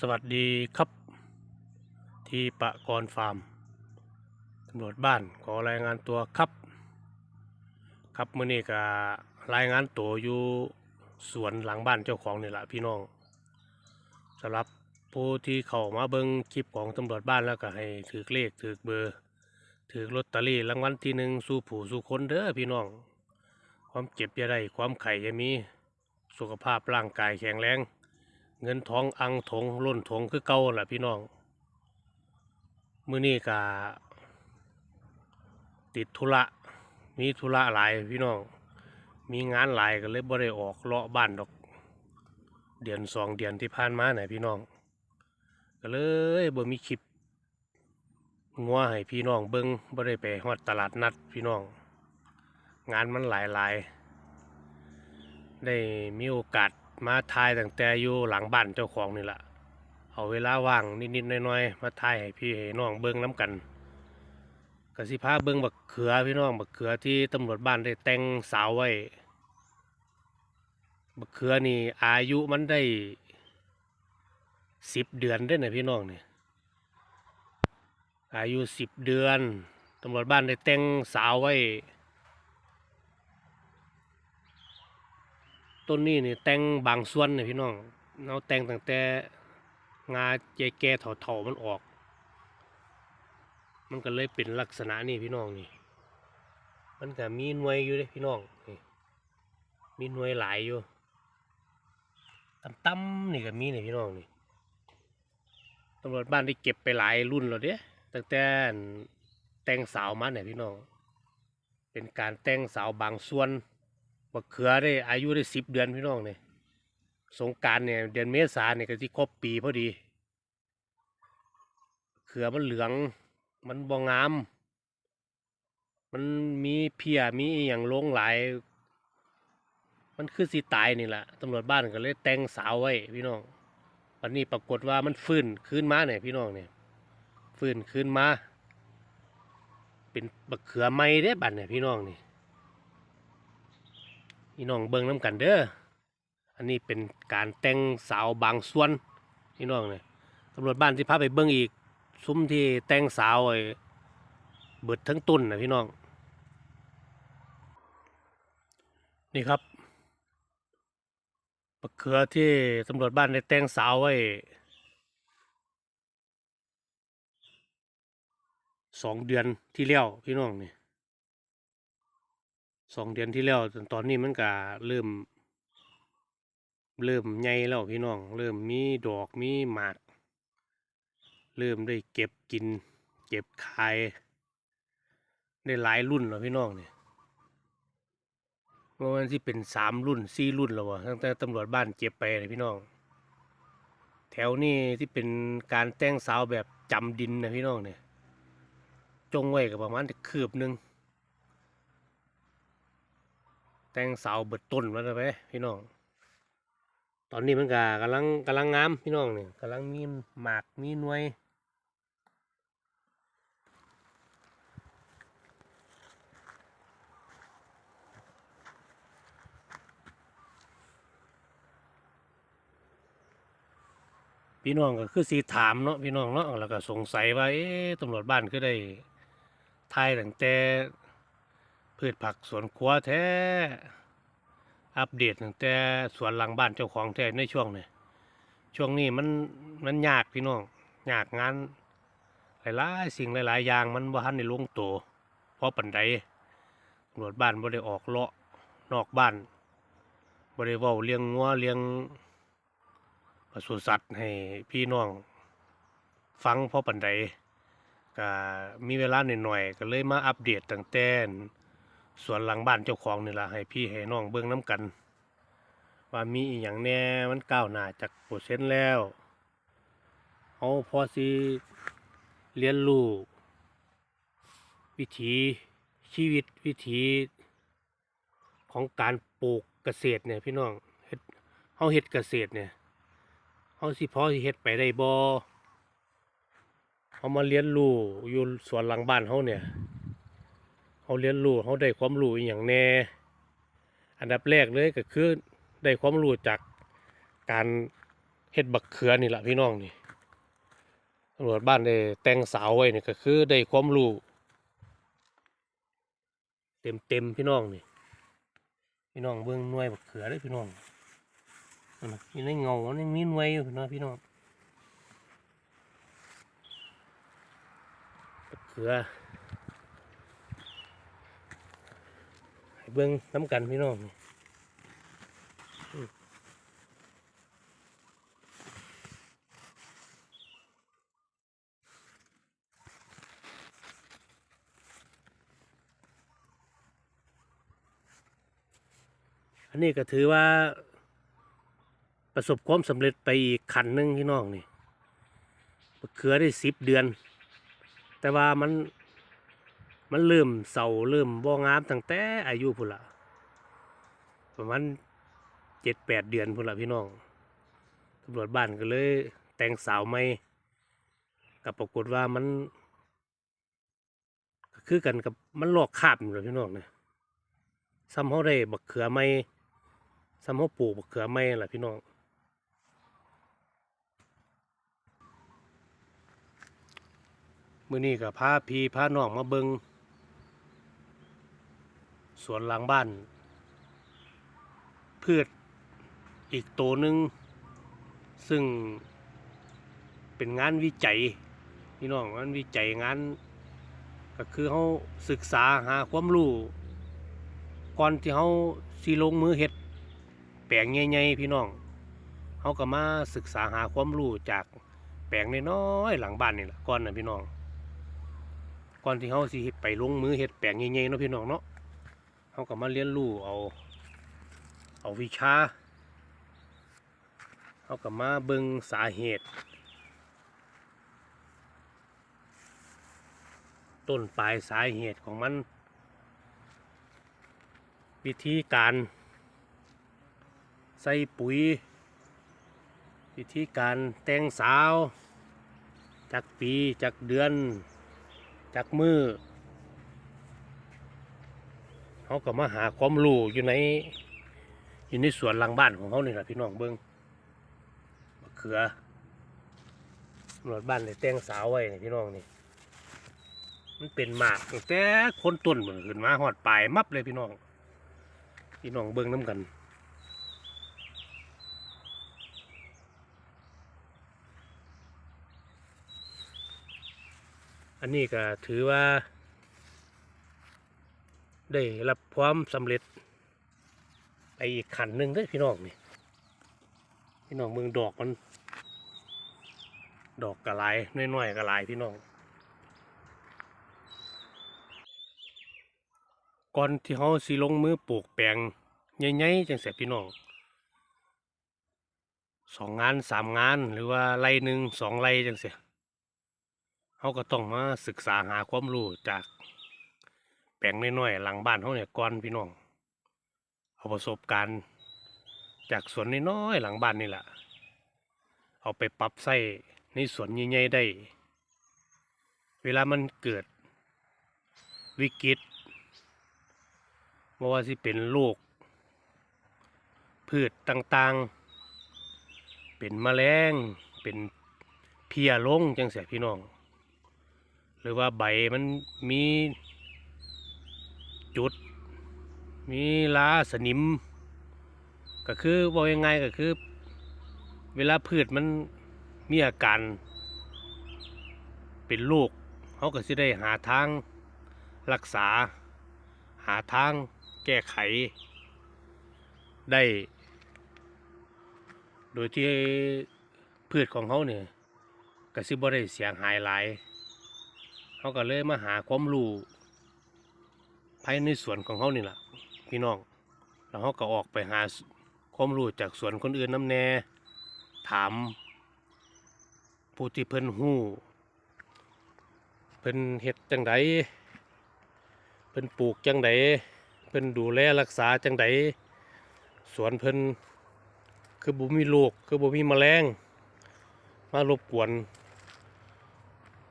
สวัสดีครับ ที่ปะกรฟาร์มตำรวจบ้านขอรายงานตัวครับ ครับเมื่อนี้ก็รายงานตัวอยู่สวนหลังบ้านเจ้าของนี่แหละพี่น้องสำหรับผู้ที่เข้ามาเบิ้งคลิปของตำรวจบ้านแล้วก็ให้ถือเลขถือเบอร์ถือลอตเตอรี่รางวัลที่หนึ่งสู่ผู้สู่คนเด้อพี่น้อง ความเจ็บอย่าได้ความไข่อย่ามีสุขภาพร่างกายแข็งแรง เงินทองอังถงล้นถงคือเก่าแหละพี่น้อง มื้อนี้ก็ติดธุระมีธุระหลายพี่น้อง มีงานหลายก็เลยบ่ได้ออกเลาะบ้านดอก เดือนสองเดือนที่ผ่านมาน่ะพี่น้อง ก็เลยบ่มีคลิปงัวให้พี่น้องเบิ่งบ่ได้ไปฮอดตลาดนัดพี่น้อง งานมันหลายหลายได้มีโอกาส มาถ่ายตั้งแต่อยู่หลังบ้านเจ้าของนี่แหละเอาเวลาว่างนิดๆน้อยๆมาถ่ายให้พี่ให้น้องเบิ่งน้ำกันกสิพาเบิ่งบักเขือพี่น้องบักเขือที่ตำรวจบ้านได้แต่งสาวไว้บักเขือนี่อายุมันได้สิบเดือนได้อนพี่น้องเนี่ยอายุสิบเดือนตำรวจบ้านได้แต่งสาวไว้ ต้นนี้นี่ยแต่งบางส่วนเนี่ยพี่น้องเราแต่งตั้งแต่งาเจแก่เถาๆมันออก มันก็เลยเป็นลักษณะนี่พี่น้องนี่ มันก็มีหน่วยอยู่เด้พี่น้องนี่มีหน่วยหลายอยู่ตั้มๆนี่ก็มีเนี่ยพี่น้องนี่ตำรวจบ้านได้เก็บไปหลายรุ่นแล้วเด้ตั้งแต่แต่งสาวมาเนี่ยพี่น้อง เป็นการแต่งสาวบางส่วน บักเขือได้อายุได้สิบเดือนพี่น้องเนี่ยสงการเนี่ยเดือนเมษาเนี่ยก็ที่ครบปีพอดีเขือมันเหลือง มันบองงาม มันมีเพียมีอย่างลงหลาย มันคือสีตายนี่แหละตำรวจบ้านก็เลยแต่งสาวไว้พี่น้องวันนี้ปรากฏว่ามันฟื้นคืนมาเนี่ยพี่น้องเนี่ยฟื้นคืนมา เป็นบักเขือไม่ได้บัดเนี่ยพี่น้องนี่ พี่น้องเบิ่งน้ำกันเด้อ อันนี้เป็นการแต่งสาวบางส่วนพี่น้องเนี่ยตำรวจบ้านที่พาไปเบิ่งอีก ซุ้มที่แต่งสาวไอ้เบิดทั้งต้นนะพี่น้อง นี่ครับมะเขือที่ตำรวจบ้านได้แต่งสาวไว้สองเดือนที่แล้วพี่น้องนี่ สองเดือนที่แล้วตอนนี้มันก็เริ่ม เริ่มใหญ่แล้วพี่น้อง เริ่มมีดอกมีหมาก เริ่มได้เก็บกิน เก็บขาย ได้หลายรุ่นแล้วพี่น้องเนี่ยเมื่อวันที่เป็นสามรุ่นสี่รุ่นแล้ววะตั้งแต่ตำรวจบ้านเก็บไปเลยพี่น้อง แถวนี้ที่เป็นการแต่งสาวแบบจำดินนะพี่น้องเนี่ยจงไว้กับประมาณคืบหนึ่ง แต่งเสาเบิดต้นมาแล้วไปพี่น้อง ตอนนี้มันก็กำลังกำลังงามพี่น้องเนี่ยกำลังมีหมากมีหน่วยพี่น้องก็คือสีถามเนาะพี่น้องเนาะแล้วก็สงสัยว่าเอ๊ะตำรวจบ้านคือได้ทายตั้งแต่ พืชผักสวนครัวแท้ อัปเดตตั้งแต่สวนหลังบ้านเจ้าของแท้ในช่วงนี้ช่วงนี้มันมันยากพี่น้องยากงานหลายๆสิ่งหลาย ๆ อย่างมันบ่ทันได้ลงตัวเพราะปันใดตำรวจบ้านบ่ได้ออกเลาะนอกบ้านบ่ได้เว้าเลี้ยงงัวเลี้ยงปศุสัตว์ให้พี่น้องฟังเพราะปันใดก็มีเวลาหน่อยๆก็เลยมาอัปเดตตั้งแต่ ส่วนหลังบ้านเจ้าของนี่แหละให้พี่ให้น้องเบิ่งน้ำกัน ว่ามีอหย่างแน่มันก้าวหน้าจากเปอร์เซนต์แล้ว เอาพอสิเรียนรู้วิถีชีวิตวิถีของการปลูกเกษตรเนี่ยพี่น้องเฮ็ดเฮาเฮ็ดเกษตรเนี่ยเฮาสิพอสิเฮ็ดไปได้บ่เฮามาเรียนรู้อยู่สวนหลังบ้านเฮาเนี่ย เขาเรียนรู้เขาได้ความรู้อย่างแน่ อันดับแรกเลยก็คือได้ความรู้จากการเฮ็ดบักเขือนี่แหละพี่น้องนี่ตำรวจบ้านได้แต่งสาวไว้นี่ก็คือได้ความรู้เต็มเต็มๆพี่น้องนี่พี่น้องเบิ่งหน่วยบักเขือเด้พี่น้องนั่ในเงามันยังมีหน่วยอยู่นะพี่น้องบักเขือให้ เบิ่งน้ำกันพี่น้องอันนี้ก็ถือว่าประสบความสำเร็จไปอีกขันหนึ่งพี่น้องนี่เขือได้สิบเดือน แต่ว่ามัน มันเริ่มเศร้าเริ่มบ่งามตั้งแต่อายุพุ่นละประมาณเจ็ดแปดเดือนพุ่นละพี่น้องตำรวจบ้านก็เลย แต่งสาวไม่กับปรากฏว่ามันคือกันกับมันลอกคาบอยู่เลยพี่น้องเนี่ยซ้ำเขาได้บักเขือไม่ซ้ำเขาปลูกบักเขือไม่แหละพี่น้องมื่อนี้กับพาพี่พาน้องมาเบิง สวนหลังบ้าน พืชอีกตัวหนึ่งซึ่งเป็นงานวิจัยพี่น้องงานวิจัยงานก็คือเขาศึกษาหาความรู้ก่อนที่เขาสิลงมือเฮ็ดแปลงใหญ่ๆพี่น้องเขาก็มาศึกษาหาความรู้จากแปลงน้อยๆหลังบ้านนี่แหละก่อนนะพี่น้องก่อนที่เขาสิไปลงมือเฮ็ดแปลงใหญ่ๆเนาะพี่น้องเนาะ เขาก็มาเรียนรู้เอา เอาวิชาเขาก็มาเบิ่งสาเหตุ ต้นปลายสาเหตุของมัน วิธีการใส่ปุ๋ย วิธีการแต่งสาว จากปีจากเดือน จากมือ เขาก็มาหาความรู้อยู่ในอยู่ในสวนหลังบ้านของเขานี่แหละพี่น้องเบิ้งมะเขือตำรวจบ้านเลยแต่งสาวไว้นี่พี่น้องนี่ มันเป็นหมากตั้งแต่คนต้นเหมือนขึ้นมาหอดปลายมับเลยพี่น้อง พี่น้องเบิ้งน้ำกันอันนี้ก็ถือว่า ได้รับความสำเร็จ ไปอีกขันหนึ่งเด้อพี่น้องนี่พี่น้องเมืองดอกมัน ดอกกระลายน้อยๆกระลายพี่น้องก่อนที่เขาสิลงมือปลูกแปลงใหญ่ๆจังเสียพี่น้องสองงานสามงานหรือว่าไรหนึ่งสองไรจังเสียเขาก็ต้องมาศึกษาหาความรู้จาก ลงน้อยๆหลังบ้านเขาเนี่ยก่อนพี่น้อง เอาประสบการณ์ จากสวนน้อยๆหลังบ้านนี่แหละเอาไปปรับใส่ในสวนใหญ่ๆได้ เวลามันเกิดวิกฤตบ่ว่าสิเป็นโรคพืชต่างๆ เป็นแมลง เป็นเพียลงจังเสียพี่น้อง หรือว่าใบมันมี จุด มีลาสนิม ก็คือบอกยังไงก็คือ เวลาพืชมันมีอาการ เป็นโรคเขาก็สิได้หาทางรักษา หาทางแก้ไข ได้ โดยที่พืชของเขาเนี่ยก็สิบ่ได้เสียหายหลายเขาก็เลยมาหาความรู้ ภายในสวนของเขานี่แหละพี่น้อง แล้วเขาก็ออกไปหาความรู้จากสวนคนอื่นน้ำแน่ ถามผู้ที่เพิ่นหู้ เพิ่นเฮ็ดจังไดเพิ่นปลูกจังไดเพิ่นดูแลรักษาจังไดสวนเพิ่นคือบ่มีโรคคือบ่มีแมลง มารบกวน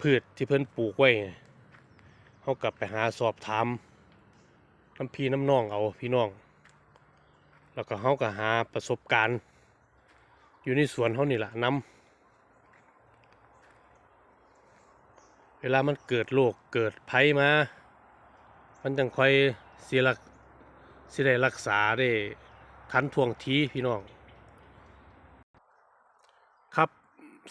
พืชที่เพิ่นปลูกไว้เฮากลับไปหาสอบถาม น้ำพี่น้ำน้องเอาพี่น้อง แล้วก็เฮาก็หาประสบการณ์ อยู่ในสวนเขานี่แหละน้ำเวลามันเกิดโรคเกิดภัยมา มันจังค่อยเสิรักสิได้รักษาได้ทันท่วงทีพี่น้อง ครับ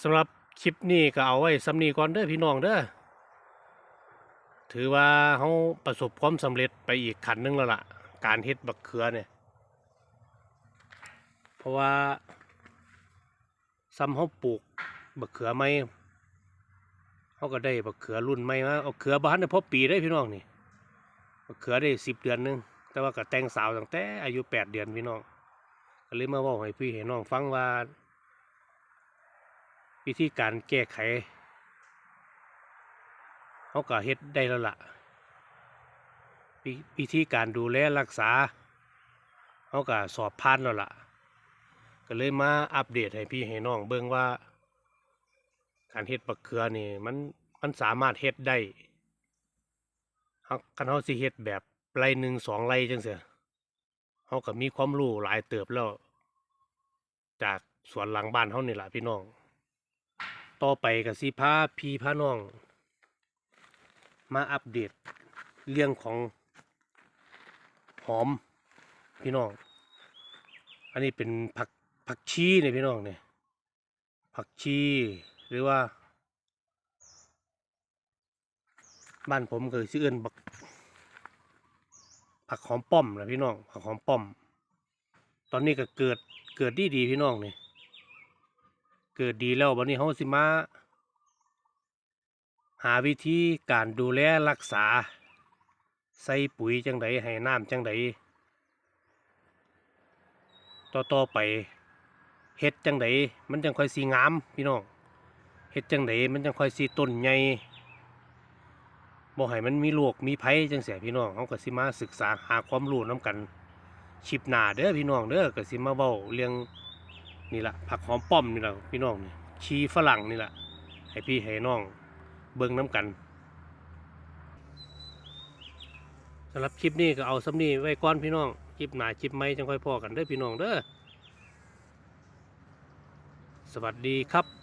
สำหรับคลิปนี้ก็เอาไว้สำนีก่อนเด้อพี่น้องเด้อ ถือว่าเขาประสบความสำเร็จไปอีกขั้นหนึงแล้วล่ะ การเฮ็ดบักเขือเนี่ย เพราะว่าซ้ำเขาปลูกบักเขือไม่เขาก็ได้บักเขือรุ่นใหม่มาเอาเขือบ้านได้พอปีได้พี่น้องนี่บักเขือได้สิบเดือนหนึง แต่ว่าก็แต่งสาวตั้งแต่อายุแปดเดือนพี่น้องก็เลยมาเว่าให้พี่ให้น้องฟังว่า วิธีการแก้ไข เขาก็เฮ็ดได้แล้วล่ะวิธีการดูแลรักษาเขาก็สอบผ่านแล้วล่ะ ก็เลยมาอัปเดตให้พี่ให้น้องเบิ่งว่า การเฮ็ดบักเขือนี่มันมันสามารถเฮ็ดได้คันเฮาสิเฮ็ดแบบไรหนึ่งสองไรจังซี่เฮาก็มีความรู้หลายเติบแล้ว จากสวนหลังบ้านเฮานี่ล่ะพี่น้อง ต่อไปก็สิพาพี่พาน้อง มาอัปเดตเรื่องของหอมพี่น้อง อันนี้เป็นผักผักชีเนี่ยพี่น้องเนี่ยผักชีหรือว่า บ้านผมก็ชื่อเอื่นบักผักหอมป้อมนะพี่น้องผักหอมป้อม ตอนนี้ก็เกิดเกิดดีดีพี่น้องเนี่ยเกิดดีแล้ววันนี้เขาสิมา หาวิธีการดูแลรักษา ใส่ปุ๋ยจังไดให้น้ำจังไดต่อต่อไปเฮ็ดจังไดมันจังค่อยสีงามพี่น้องเฮ็ดจังไดมันจังค่อยสีต้นใหญ่บ่ให้มันมีโรคมีภัยจังเสียพี่น้องเฮาก็สิมาศึกษาหาความรู้นํกันชิปหนาเด้อพี่น้องเด้อก็สิมาเว้าเรื่องนี่ละผักหอมป้อมนี่ละพี่น้องนี่ชีฝรั่งนี่ละให้พี่ให้น้อง เบิ่งน้ำกันสำหรับคลิปนี้ก็เอาสำนี้ไว้ก้อนพี่น้อง คลิปหนาคลิปไม่จังค่อยพอกันเด้อพี่น้องเด้อ สวัสดีครับ